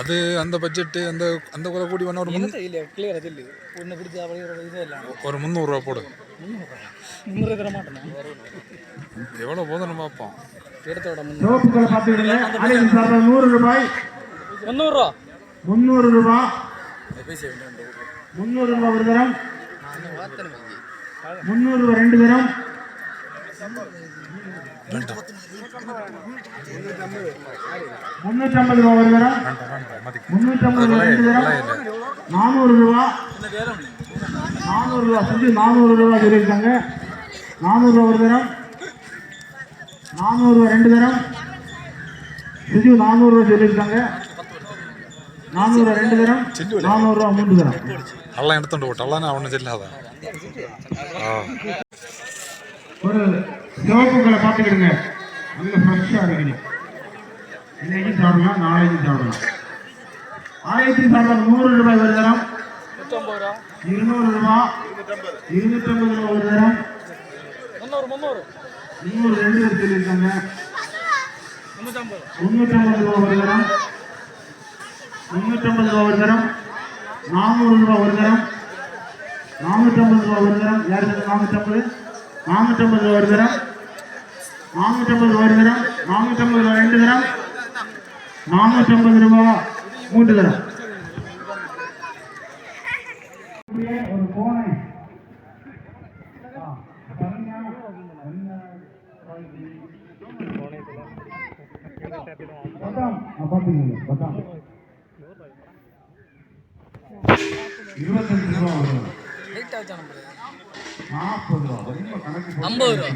அது அந்த பட்ஜெட்டு அந்த அந்த குறை கூடி வேணா ஒரு கிளியர் அது இல்லை ஒன்று பிடிச்சா இது இல்லை. ஒரு முந்நூறுரூவா போடு. முந்நூறு தர மாட்டேன்? எவ்வளோ போதும்னு பார்ப்போம். சார்பாக நூறு ரூபாய். முந்நூறுரூவா முந்நூறு ரூபா. முந்நூறு ரூபா ஒரு தரம். முந்நூறு ரூபா ரெண்டு தரம். முன்னூற்றி ஐம்பது ரூபா ஒரு தரம் முன்னூற்றி ஐம்பது ரூபா நானூறு ரூபா. நானூறு ரூபா சுற்றி நானூறு ரூபா சொல்லியிருக்காங்க. நானூறு ரூபா ஒரு தரம். நானூறு ரூபா ரெண்டு தரம். சுஜி நானூறு ரூபா சொல்லியிருக்காங்க. நானூறு ரூபா ரெண்டு தரம். நானூறு ரூபா மூன்று தரம். எல்லாம் எடுத்துட்டு போட்டு எல்லாம் ஒன்றும் ஒரு சிவப்புக்களை பார்த்துக்கிடுங்க. நல்ல ஃப்ரெஷ்ஷாக இருக்குது. இன்னைக்கு சாப்பிடலாம் நாளைக்கு சாப்பிடலாம். ஆயிரத்தி சாப்பிட நூறு ரூபாய் ஒரு தரம். நூற்றம்பது ரூபா இருநூறு ரூபா. இருநூற்றம்பது ரூபா ஒரு தரம். முந்நூறு முந்நூறு. முந்நூறு ரெண்டு பேர் சொல்லியிருக்காங்க. முந்நூற்றம்பது முந்நூற்றம்பது ரூபா ஒரு தரம். முந்நூற்றம்பது ரூபா ஒரு தரம். நானூறு ரூபா ஒரு தரம். நானூற்றம்பது ரூபா ஒரு தரம். யார் நானூற்றம்பது நானூற்றம்பது ஒரு கிராம் நானூற்றம்பது ஒரு கிராம் நானூற்றம்பது ரூபா ரெண்டு கிராம் நானூற்றம்பது ரூபா மூன்று கிராம் ஒரு போனை ஆ, சரிங்க. பத்தாம் ஆ, இருபத்தஞ்சு ரூபா வரும். ஐம்பது ரூபா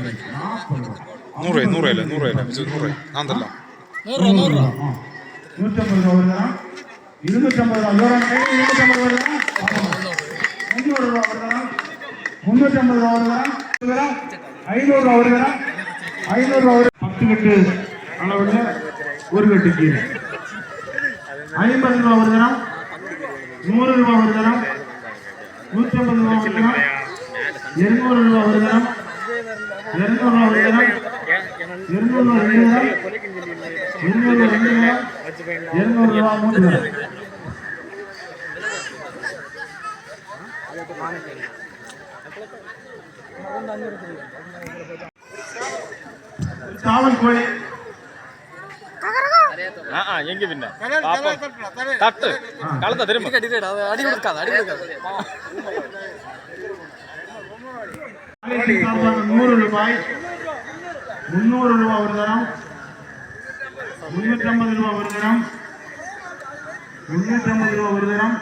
நூறு நூறு இல்லை நூறு இல்லை மிச்சம் நூறு நான் தரலாம் நூறுரூவா ஆ. நூற்றம்பது ரூபா ஒரு தரம் இருநூற்றம்பது ரூபா இருநூற்றம்பது ரூபா முந்நூறு ரூபா தரம் முந்நூற்றம்பது ரூபா தரம் ஐநூறு ரூபா ஐநூறு ரூபா ஒரு பத்து கட்டு அளவில் ஒரு கட்டு ஐம்பது ரூபா தரம் நூறு ரூபா தரம் நூற்றம்பது ரூபா தரம் இருநூறு ரூபா ஒரு தரம் இருநூறு ரூபா ஒரு தரம் இருநூறு ரூபா ரெண்டு தரம் இருநூறு ரூபா ரெண்டு தரம் இருநூறு ரூபா மூன்று. தரம் காவல் கோழி எங்க பின்ன? தட்டு. கலத்த திரும்ப. அடி கொடுக்காது அடி கொடுக்காது நூறு ரூபாய். முன்னூறு ரூபா ஒரு தரம். முன்னூற்றி ஐம்பது ரூபா ஒரு தரம். முன்னூற்றி ஐம்பது ரூபா ஒரு தரம்.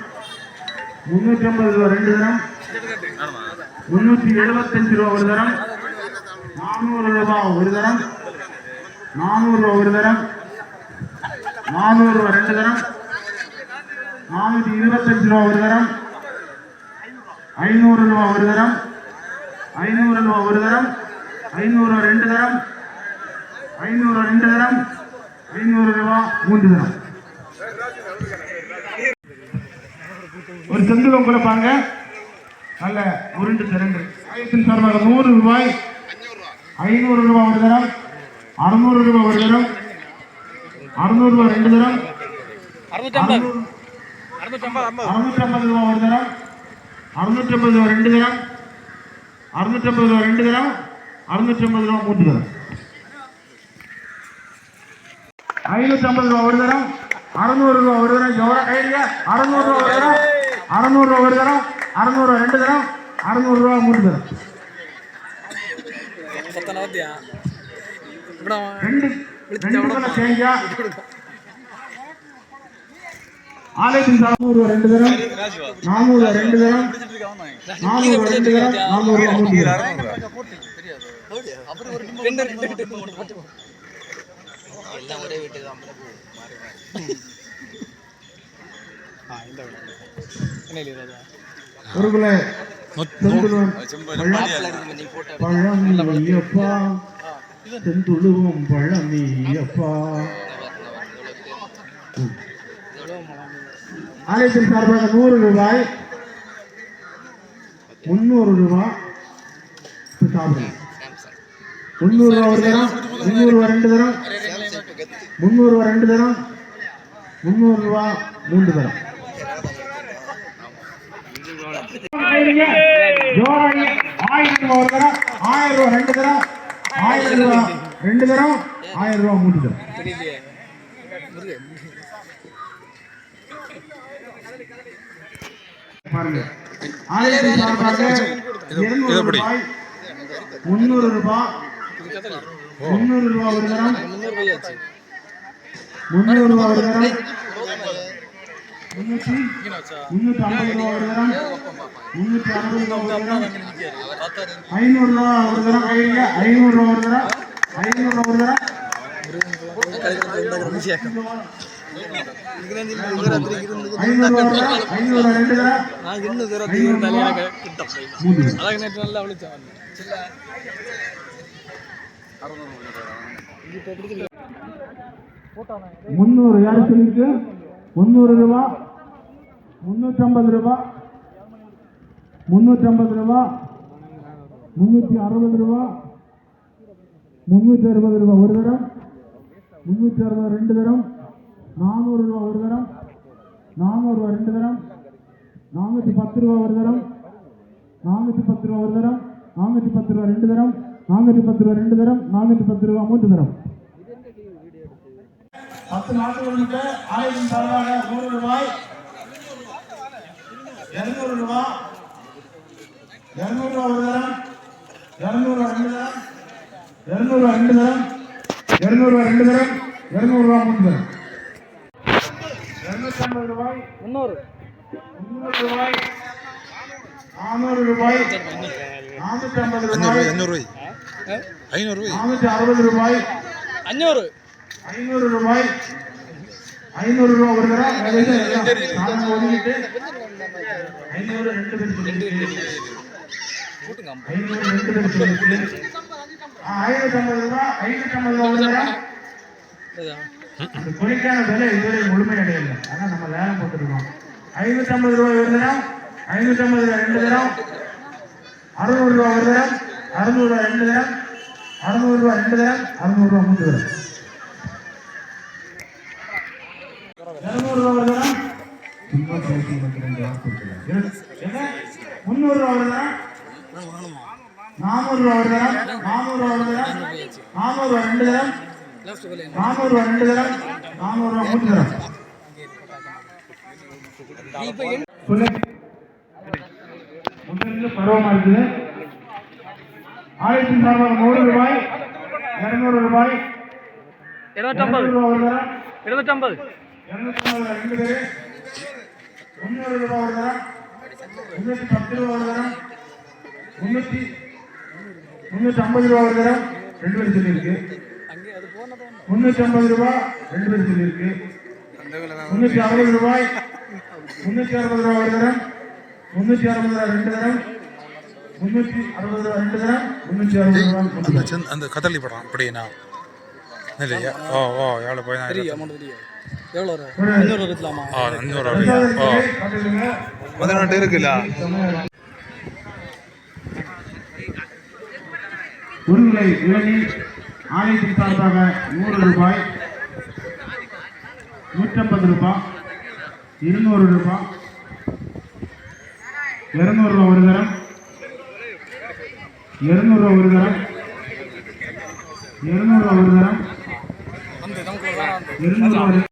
முன்னூற்றி ஐம்பது ரூபா ரெண்டு தரம். முன்னூற்றி எழுபத்தஞ்சு ரூபா ஒரு தரம். நானூறு ரூபா ஒரு தரம். நானூறு ரூபா ஒரு தரம். நானூறு ரூபா ரெண்டு தரம். நானூற்றி இருபத்தஞ்சு ரூபா ஒரு தரம். ஐநூறு ரூபா ஒரு தரம். ஐநூறு ஒரு தரம் ஐநூறு ரெண்டு தரம் ஐநூறு ரெண்டு தரம் ஐநூறு ரூபா மூன்று தரம். ஒரு செந்திலம் கொடுப்பாங்க நல்ல உருண்டு திரண்டு ஆயிரத்தின் சார்பாக நூறு ரூபாய் ஐநூறு ரூபா ஒரு தரம் அறுநூறு ரூபா ஒரு தரம் அறுநூறு ரூபா ரெண்டு தரம் அறுநூற்றம்பது அறுநூறு அறுநூற்றம்பது ரூபா ஒரு தரம் அறுநூற்றம்பது ரூபா ரெண்டு தரம் அறுநூற்றம்பது ரூபா ரெண்டு தரம் அறுநூற்றம்பது ரூபா மூன்று தரம் ஐநூற்றம்பது ரூபா ஒரு தரம் அறுநூறு ரூபா ஒரு தரம் எவ்வளோ கையில அறுநூறு ரூபா ஒரு தரம் அறுநூறு ரூபா ஒரு தரம் அறுநூறு ரூபா ரெண்டு தரம் அறுநூறு ரூபா மூன்று தரம் ரெண்டு ரெண்டு சேஞ்சா ஆலயத்தின் நானூறு ரெண்டு தரம் நானூறு ரெண்டு தரம் நானூறு ரெண்டு தரம் நானூறு எல்லாம் ஒரே வீட்டு தான் பழம் ஐயப்பா செந்துழுவம் பழம் ஐயப்பா ஆலயத்தின் சார்பாக நூறு ரூபாய் முந்நூறு ரூபாய் இப்ப சாப்பிடுங்க. முந்நூறு ரூபா ஒரு தரம் முந்நூறு ரூபா ரெண்டு தரம் முந்நூறு ரூபா ரெண்டு தரம் முந்நூறு ரூபா மூன்று தரம். ஆயிரம் ரூபா ஒரு தரம் ஆயிரம் ரூபா ரெண்டு தரம் ஆயிரம் ரூபா ரெண்டு தரம் ஆயிரம் ரூபா மூன்று தரம். பாருங்க. ஆயிரத்தி சார்பாக இருநூறு? ரூபாய் முந்நூறு ரூபாய் முந்நூறு ரூபாய் ஒரு தரம். முந்நூறு ரூபாய் ஒரு தரம். முன்னூற்றி முன்னூற்றி ஐம்பது ரூபாய் ஒரு தரம். முன்னூற்றி ஒரு தரம். ஐநூறு ரூபா ஒரு தரம். கையில ஐநூறு ரூபா ஒரு தரம். ஐநூறு ரூபா ஒரு தரம். அழகு நேற்று நல்லா விழிச்சான் முந்நூறு யார் சொல்லிருக்கு? முந்நூறு ரூபா? முந்நூற்றம்பது ரூபா? முந்நூற்றம்பது ரூபா? முந்நூற்றி அறுபது ரூபா? முந்நூற்றி அறுபது ரூபா ஒரு தரம்? முந்நூற்றி அறுபது ரெண்டு தரம்? நானூறு ரூபா ஒரு தரம். நானூறு ரூபா ரெண்டு தரம். நானூற்றி பத்து ரூபா ஒரு தரம். நானூற்றி பத்து ரூபா ஒரு தரம். நானூற்றி பத்து ரூபா ரெண்டு தரம். நானூற்றி பத்து ரூபா ரெண்டு தரம். நானூற்றி பத்து ரூபா மூன்று தரம். பத்து நாட்களுக்கு ஆயிரம் சார்பாக நூறு ரூபாய். இருநூறு ரூபாய் இருநூறு ரூபா ஒரு தரம். இருநூறு ரெண்டு தரம். இருநூறு ரெண்டு தரம். இருநூறு ரெண்டு தரம். இருநூறு ரூபா மூணு தரம். முன்னூற்றி ஐம்பது ரூபாய். முன்னூறு முன்னூறு ரூபாய். நானூறு ரூபாய். நானூற்றி ஐம்பது ரூபாய் ஐநூறு ஐநூறு நானூற்றி அறுபது ரூபாய். அஞ்சூறு ஐநூறு ரூபாய். ஐநூறு ரூபா ஒரு தடவை. ஒதுக்கிட்டு ஐநூறு ரெண்டு பேர் ஐநூறு ரெண்டு பேர் ஐநூற்றி ஐம்பது ரூபா ஐநூற்றி ஐம்பது ரூபா ஒரு தடவை. அந்த துணிக்கான விலை இதுவரை முழுமையடையல ஆனா நம்ம லேலம் போட்டுருக்கோம். ஐநூத்தி ஐம்பது ரூபாய் ஒரு தரம் ஐநூத்தி ஐம்பது ரூபாய் ரெண்டு தரம் அறுநூறு ரூபாய் ஒரு தரம் அறுநூறு ரூபாய் ரெண்டு தரம் அறுநூறு ரூபாய் ரெண்டு தரம் அறுநூறு ரூபாய் மூன்று தரம் இருநூறு ரூபாய் ஒரு தரம் சும்மா ரூபாய் ஒரு தரம் நானூறு ரூபாய் ஒரு தரம் நானூறு ரூபாய் ஒரு தரம் நானூறு ரூபாய் ரெண்டு தரம் லாஸ்ட் விலை நானூறு ரூபாய் ரெண்டு தரம் நானூறு ரூபாய் மூன்று தரம் இப்போ சொல்லு. முதல்ல பருவமா இருக்குது. ஆயிரத்தி சார்பாக நூறு ரூபாய் இருநூறு ரூபாய். இருநூற்றம்பது. இருநூறு ரூபாய் ஒரு தரம் இருநூற்றம்பது. இருநூத்தி ஐம்பது ரெண்டு பேர் முந்நூறு ரூபாய் ஒரு தரம் முன்னூத்தி பத்து ரூபாய் ஒரு தரம் முன்னூத்தி முன்னூத்தி ஐம்பது ரூபாய் ஒரு தரம் ரெண்டு பேர் சொல்லியிருக்கு. முன்னூத்தி ஐம்பது ரூபாய் ரெண்டு பேர் சொல்லியிருக்கு. முன்னூத்தி அறுபது ரூபாய் முன்னூத்தி அறுபது ரூபாய் ஒரு தரம் முன்னூத்தி அறுபது ரூபாய் ரெண்டு தரம் முன்னூத்தி அந்த கதலி அப்படின்னா இல்லையா? ஓ ஓ எவ்வளோ போய் எவ்வளோ அஞ்சூறு இருக்கலாமா? ஆலயத்தின் சார்பாக நூறு ரூபாய் நூற்றம்பது ரூபாய் இருநூறு ரூபாய் இருநூறு ரூபாய் ஒரு தரம் இருநூறு ரூபாய் ஒரு தரம் இருநூறு ரூபாய் ஒரு தரம் வந்து